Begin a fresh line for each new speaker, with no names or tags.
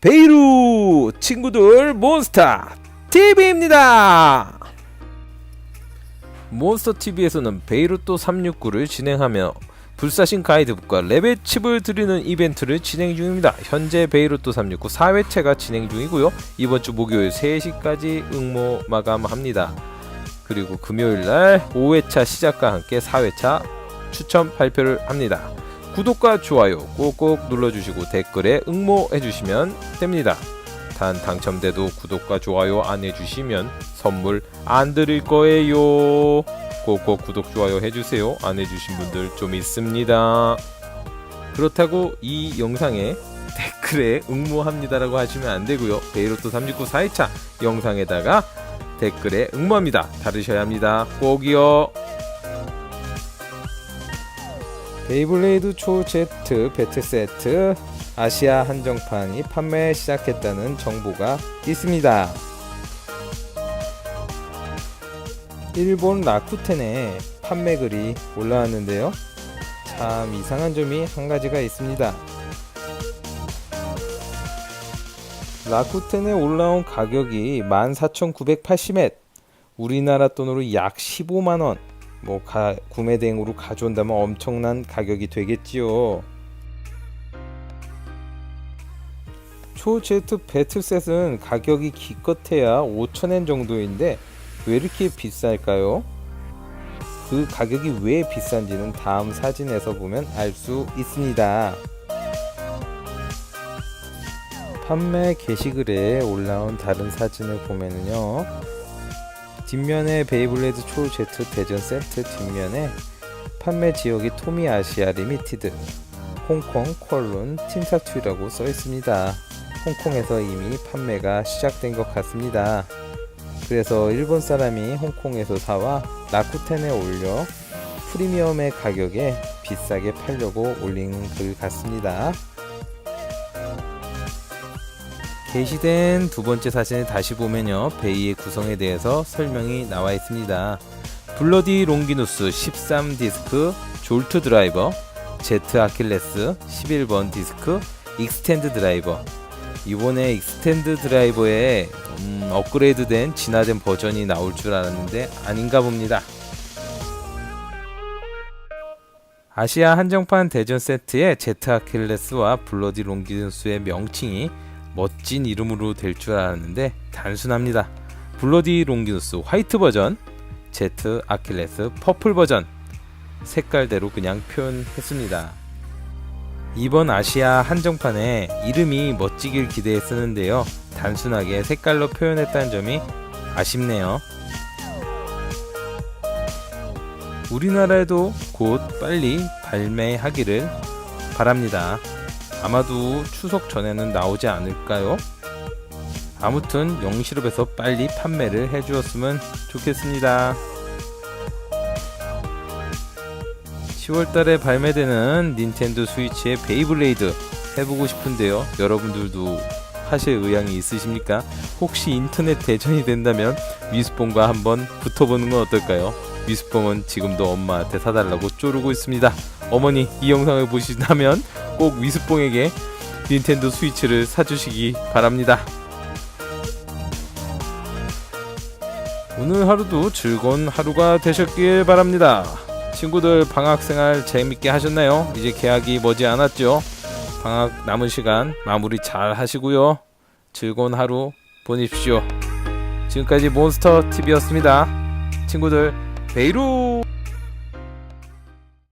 베이루 친구들 몬스터 TV입니다. 몬스터 TV에서는 베이루또 369를 진행하며 불사신 가이드북과 레벨 칩을 드리는 이벤트를 진행 중입니다. 현재 베이루또 369 4회차가 진행 중이고요. 이번 주 목요일 3시까지 응모 마감합니다. 그리고 금요일 날 5회차 시작과 함께 4회차 추첨 발표를 합니다. 구독과 좋아요 꼭꼭 눌러주시고 댓글에 응모해주시면 됩니다. 단 당첨돼도 구독과 좋아요 안 해주시면 선물 안 드릴 거예요. 꼭꼭 구독 좋아요 해주세요. 안 해주신 분들 좀 있습니다. 그렇다고 이 영상에 댓글에 응모합니다라고 하시면 안 되고요. 베이로또 369 4회차 영상에다가 댓글에 응모합니다. 다르셔야 합니다. 꼭이요. 베이블레이드 초 Z 배트 세트 아시아 한정판이 판매 시작했다는 정보가 있습니다. 일본 라쿠텐에 판매글이 올라왔는데요. 참 이상한 점이 한 가지가 있습니다. 라쿠텐에 올라온 가격이 14,980엔 우리나라 돈으로 약 15만원 뭐 가, 구매 대행으로 가져온다면 엄청난 가격이 되겠지요. 초제트 배틀셋은 가격이 기껏해야 5,000엔 정도인데 왜 이렇게 비쌀까요? 그 가격이 왜 비싼지는 다음 사진에서 보면 알 수 있습니다. 판매 게시글에 올라온 다른 사진을 보면요. 뒷면에 베이블레이드 초 제트 대전 세트 뒷면에 판매 지역이 토미 아시아 리미티드 홍콩 콜룬 팀사투라고 써 있습니다. 홍콩에서 이미 판매가 시작된 것 같습니다. 그래서 일본 사람이 홍콩에서 사와 라쿠텐에 올려 프리미엄의 가격에 비싸게 팔려고 올린 글 같습니다. 게시된 두 번째 사진을 다시 보면요. 베이의 구성에 대해서 설명이 나와 있습니다. 블러디 롱기누스 13 디스크 졸트 드라이버, 제트 아킬레스 11번 디스크, 익스텐드 드라이버. 이번에 익스텐드 드라이버에 음, 업그레이드된 진화된 버전이 나올 줄 알았는데 아닌가 봅니다. 아시아 한정판 대전 세트에 제트 아킬레스와 블러디 롱기누스의 명칭이 멋진 이름으로 될 줄 알았는데 단순합니다. 블러디 롱기누스 화이트 버전, 제트 아킬레스 퍼플 버전 색깔대로 그냥 표현했습니다. 이번 아시아 한정판에 이름이 멋지길 기대했었는데요. 단순하게 색깔로 표현했다는 점이 아쉽네요. 우리나라에도 곧 빨리 발매하기를 바랍니다. 아마도 추석 전에는 나오지 않을까요? 아무튼 영실업에서 빨리 판매를 해주었으면 좋겠습니다. 10월달에 발매되는 닌텐도 스위치의 베이블레이드 해보고 싶은데요. 여러분들도 하실 의향이 있으십니까? 혹시 인터넷 대전이 된다면 미스폰과 한번 붙어보는 건 어떨까요? 미스폰은 지금도 엄마한테 사달라고 쪼르고 있습니다. 어머니 이 영상을 보신다면 꼭 위스뽕에게 닌텐도 스위치를 사주시기 바랍니다. 오늘 하루도 즐거운 하루가 되셨길 바랍니다. 친구들 방학 생활 재밌게 하셨나요? 이제 개학이 머지 않았죠? 방학 남은 시간 마무리 잘 하시고요. 즐거운 하루 보내십시오. 지금까지 몬스터 TV였습니다. 친구들 베이루